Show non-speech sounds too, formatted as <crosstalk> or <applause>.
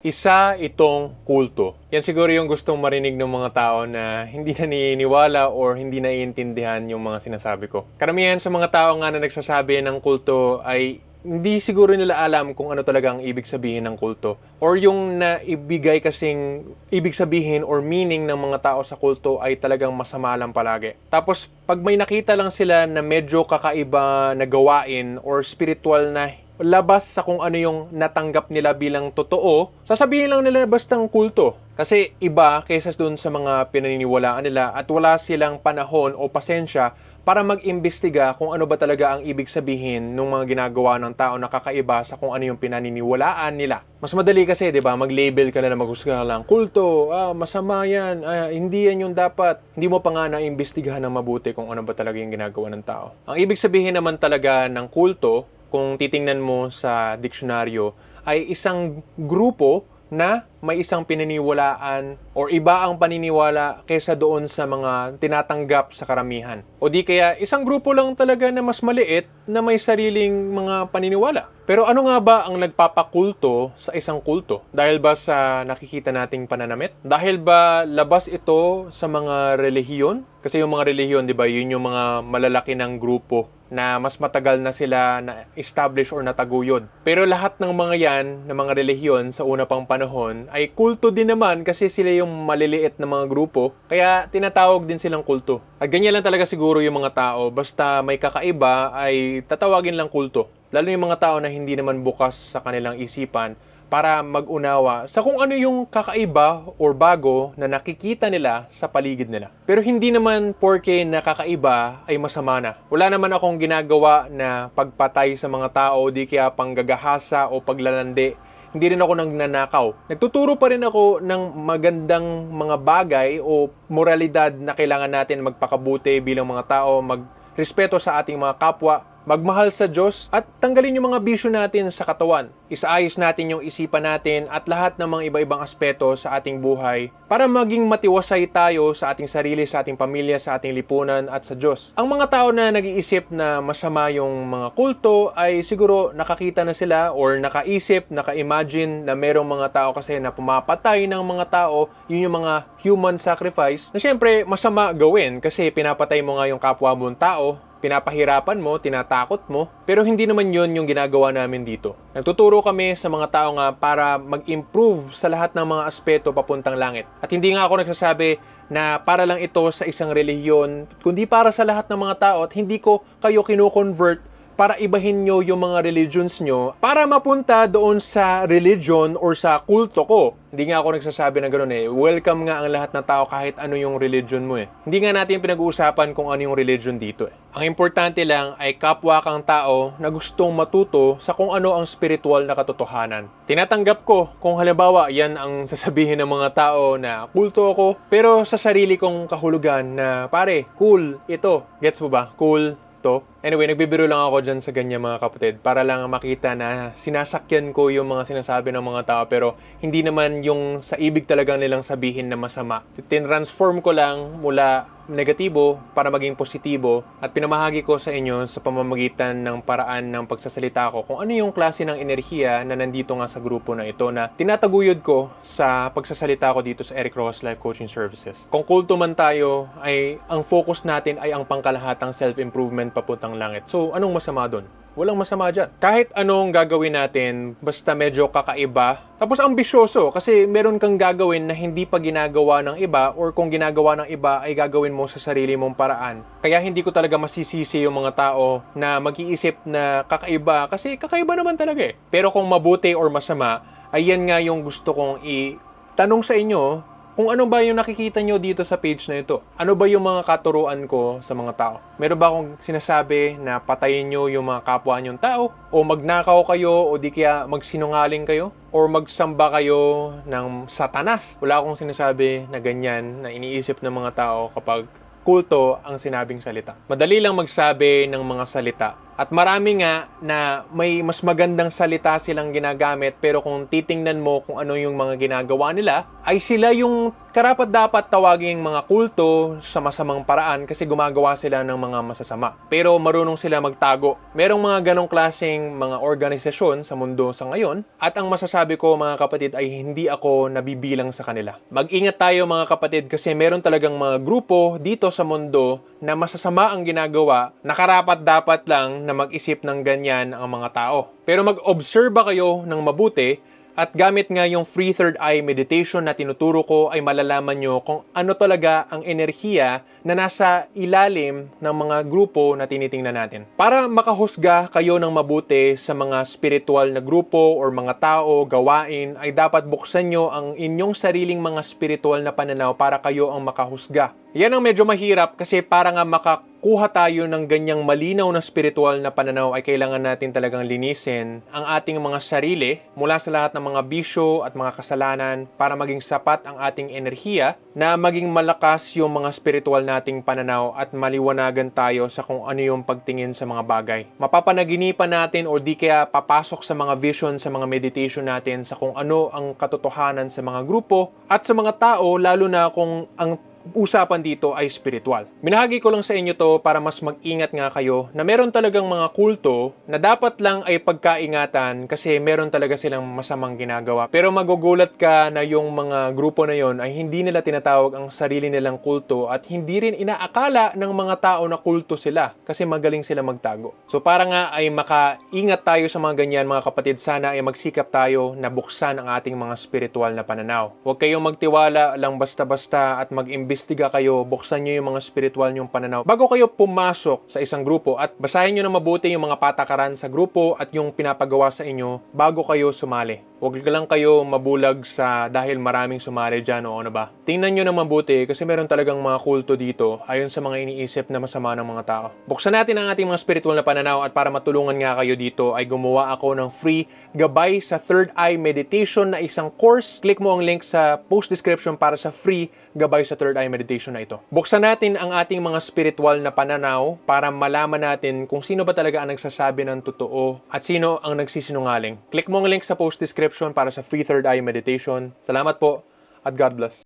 Isa itong kulto. Yan siguro yung gustong marinig ng mga tao na hindi naniniwala or hindi naiintindihan yung mga sinasabi ko. Karamihan sa mga tao nga na nagsasabi ng kulto ay hindi siguro nila alam kung ano talaga ang ibig sabihin ng kulto. Or yung naibigay kasing ibig sabihin or meaning ng mga tao sa kulto ay talagang masama lang palagi. Tapos pag may nakita lang sila na medyo kakaiba na gawain or spiritual na labas sa kung ano yung natanggap nila bilang totoo, sasabihin lang nila bastang kulto. Kasi iba kaysa dun sa mga pinaniniwalaan nila at wala silang panahon o pasensya para mag-imbestiga kung ano ba talaga ang ibig sabihin ng mga ginagawa ng tao na kakaiba sa kung ano yung pinaniniwalaan nila. Mas madali kasi, di ba, mag-label ka na na maghusga lang, kulto, ah, masama yan, ah, hindi yan yung dapat. Hindi mo pa nga na-imbestigahan ng mabuti kung ano ba talaga yung ginagawa ng tao. Ang ibig sabihin naman talaga ng kulto, kung titingnan mo sa diksyonaryo, ay isang grupo na may isang pininiwalaan or iba ang paniniwala kaysa doon sa mga tinatanggap sa karamihan. O di kaya isang grupo lang talaga na mas maliit na may sariling mga paniniwala. Pero ano nga ba ang nagpapakulto sa isang kulto? Dahil ba sa nakikita nating pananamit? Dahil ba labas ito sa mga relihiyon? Kasi yung mga relihiyon, di ba, yun yung mga malalaki ng grupo na mas matagal na sila na establish or nataguyod. Pero lahat ng mga yan, ng mga relihiyon sa una pang panahon, ay kulto din naman kasi sila yung maliliit na mga grupo, kaya tinatawag din silang kulto. At ganyan lang talaga siguro yung mga tao, basta may kakaiba ay tatawagin lang kulto. Lalo yung mga tao na hindi naman bukas sa kanilang isipan para mag-unawa sa kung ano yung kakaiba or bago na nakikita nila sa paligid nila. Pero hindi naman porke nakakaiba ay masama na. Wala naman akong ginagawa na pagpatay sa mga tao, di kaya panggagahasa o paglalandi hindi rin ako nagnanakaw. Nagtuturo pa rin ako ng magandang mga bagay o moralidad na kailangan natin magpakabuti bilang mga tao, magrespeto sa ating mga kapwa, magmahal sa Diyos at tanggalin yung mga bisyo natin sa katawan. Isaayos natin yung isipan natin at lahat ng mga iba-ibang aspeto sa ating buhay para maging matiwasay tayo sa ating sarili, sa ating pamilya, sa ating lipunan at sa Diyos. Ang mga tao na nag-iisip na masama yung mga kulto ay siguro nakakita na sila or nakaisip, naka-imagine na merong mga tao kasi na pumapatay ng mga tao, yun yung mga human sacrifice na syempre masama gawin kasi pinapatay mo nga yung kapwa mong tao pinapahirapan mo, tinatakot mo, pero hindi naman yon yung ginagawa namin dito. Nagtuturo kami sa mga tao nga para mag-improve sa lahat ng mga aspeto papuntang langit. At hindi nga ako nagsasabi na para lang ito sa isang relihiyon, kundi para sa lahat ng mga tao at hindi ko kayo kino-convert para ibahin nyo yung mga religions nyo para mapunta doon sa religion or sa kulto ko. Hindi nga ako nagsasabi na gano'n eh. Welcome nga ang lahat ng tao kahit ano yung religion mo eh. Hindi nga natin pinag-uusapan kung ano yung religion dito eh. Ang importante lang ay kapwa kang tao na gustong matuto sa kung ano ang spiritual na katotohanan. Tinatanggap ko kung halimbawa yan ang <laughs> sasabihin ng mga tao na kulto ako pero sa sarili kong kahulugan na pare, cool, ito. Gets mo ba? Cool, to. Anyway, nagbibiro lang ako dyan sa ganyan mga kapatid para lang makita na sinasakyan ko yung mga sinasabi ng mga tao pero hindi naman yung sa ibig talagang nilang sabihin na masama. Tinransform ko lang mula negatibo para maging positibo at pinamahagi ko sa inyo sa pamamagitan ng paraan ng pagsasalita ko kung ano yung klase ng enerhiya na nandito nga sa grupo na ito na tinataguyod ko sa pagsasalita ko dito sa Eric Rojas Life Coaching Services. Kung kulto man tayo ay ang focus natin ay ang pangkalahatang self-improvement papuntang langit. So anong masama doon? Walang masama dyan. Kahit anong gagawin natin, basta medyo kakaiba, tapos ambisyoso kasi meron kang gagawin na hindi pa ginagawa ng iba or kung ginagawa ng iba ay gagawin mo sa sarili mong paraan. Kaya hindi ko talaga masisisi yung mga tao na mag-iisip na kakaiba kasi kakaiba naman talaga eh. Pero kung mabuti or masama, ay yan nga yung gusto kong i-tanong sa inyo kung ano ba yung nakikita nyo dito sa page na ito. Ano ba yung mga katuruan ko sa mga tao? Meron ba akong sinasabi na patayin nyo yung mga kapwa nyong tao? O magnakaw kayo o di kaya magsinungaling kayo? Or magsamba kayo ng satanas? Wala akong sinasabi na ganyan na iniisip ng mga tao kapag kulto ang sinabing salita. Madali lang magsabi ng mga salita. At marami nga na may mas magandang salita silang ginagamit pero kung titingnan mo kung ano yung mga ginagawa nila, ay sila yung karapat dapat tawaging mga kulto sa masamang paraan kasi gumagawa sila ng mga masasama. Pero marunong sila magtago. Merong mga ganong klaseng mga organisasyon sa mundo sa ngayon at ang masasabi ko mga kapatid ay hindi ako nabibilang sa kanila. Mag-ingat tayo mga kapatid kasi meron talagang mga grupo dito sa mundo na masasama ang ginagawa, nakarapat dapat lang na mag-isip ng ganyan ang mga tao. Pero mag-observe kayo ng mabuti at gamit nga yung free third eye meditation na tinuturo ko ay malalaman nyo kung ano talaga ang enerhiya na nasa ilalim ng mga grupo na tinitingnan natin. Para makahusga kayo ng mabuti sa mga spiritual na grupo or mga tao, gawain, ay dapat buksan nyo ang inyong sariling mga spiritual na pananaw para kayo ang makahusga. Yan ang medyo mahirap kasi para nga makakuha tayo ng ganyang malinaw na spiritual na pananaw ay kailangan natin talagang linisin ang ating mga sarili mula sa lahat ng mga bisyo at mga kasalanan para maging sapat ang ating enerhiya na maging malakas yung mga spiritual nating pananaw at maliwanagan tayo sa kung ano yung pagtingin sa mga bagay. Mapapanaginipan natin o di kaya papasok sa mga vision sa mga meditation natin sa kung ano ang katotohanan sa mga grupo at sa mga tao lalo na kung ang usapan dito ay spiritual. Minahagi ko lang sa inyo to para mas mag-ingat nga kayo na meron talagang mga kulto na dapat lang ay pagkaingatan kasi meron talaga silang masamang ginagawa. Pero magugulat ka na yung mga grupo na yon ay hindi nila tinatawag ang sarili nilang kulto at hindi rin inaakala ng mga tao na kulto sila kasi magaling sila magtago. So para nga ay makaingat tayo sa mga ganyan mga kapatid, sana ay magsikap tayo na buksan ang ating mga spiritual na pananaw. Huwag kayong magtiwala lang basta-basta at mag-imbestiga kayo, buksan nyo yung mga spiritual nyong pananaw bago kayo pumasok sa isang grupo at basahin nyo na mabuti yung mga patakaran sa grupo at yung pinapagawa sa inyo bago kayo sumali. Huwag lang kayo mabulag sa dahil maraming sumali dyan o ano ba. Tingnan nyo na mabuti kasi meron talagang mga kulto dito ayon sa mga iniisip na masama ng mga tao. Buksan natin ang ating mga spiritual na pananaw at para matulungan nga kayo dito ay gumawa ako ng free gabay sa Third Eye Meditation na isang course. Click mo ang link sa post description para sa free gabay sa Third Eye Meditation na ito. Buksan natin ang ating mga spiritual na pananaw para malaman natin kung sino ba talaga ang nagsasabi ng totoo at sino ang nagsisinungaling. Click mo ang link sa post description para sa free Third Eye Meditation. Salamat po at God bless.